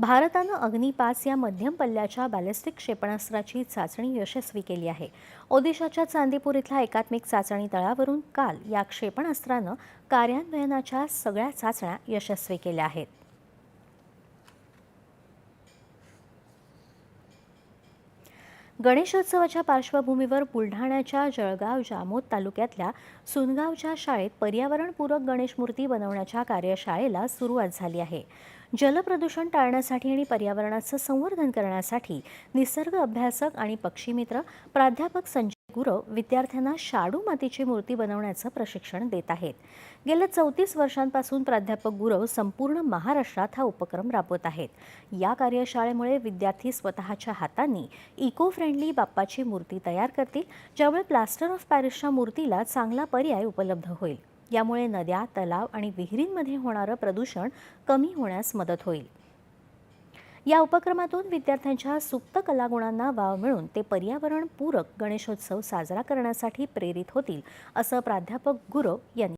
भारतानं अग्नी पाच या मध्यम पल्ल्याच्या बॅलिस्टिक क्षेपणास्त्राची चाचणी यशस्वी केली आहे. ओदिशाच्या चांदीपूर इथल्या एकात्मिक चाचणी तळावरून काल या क्षेपणास्त्रानं कार्यान्वयनाच्या सगळ्या चाचण्या यशस्वी केल्या आहेत. गणेशोत्सवाच्या पार्श्वभूमीवर बुलढाण्याच्या जळगाव जामोद तालुक्यातल्या सुनगावच्या शाळेत पर्यावरणपूरक गणेश मूर्ती बनवण्याच्या कार्यशाळेला सुरुवात झाली आहे. जलप्रदूषण टाळण्यासाठी आणि पर्यावरणाचं संवर्धन करण्यासाठी निसर्ग अभ्यासक आणि पक्षीमित्र प्राध्यापक संजय गुरव विद्यार्थ्यांना शाडू मातीची मूर्ती बनवण्याचं प्रशिक्षण देत आहेत. गेल्या चौतीस वर्षांपासून प्राध्यापक गुरव संपूर्ण महाराष्ट्रात हा उपक्रम राबवत आहेत. या कार्यशाळेमुळे विद्यार्थी स्वतःच्या हातांनी इको फ्रेंडली बाप्पाची मूर्ती तयार करतील ज्यामुळे प्लास्टर ऑफ पॅरिसच्या मूर्तीला चांगला पर्याय उपलब्ध होईल. यामुळे नद्या तलाव आणि विहिरींमध्ये होणारं प्रदूषण कमी होण्यास मदत होईल. या उपक्रमातून विद्यार्थ्यांच्या सुप्त कलागुणांना वाव मिळून ते पर्यावरणपूरक गणेशोत्सव साजरा करण्यासाठी प्रेरित होतील असं प्राध्यापक गुरव यांनी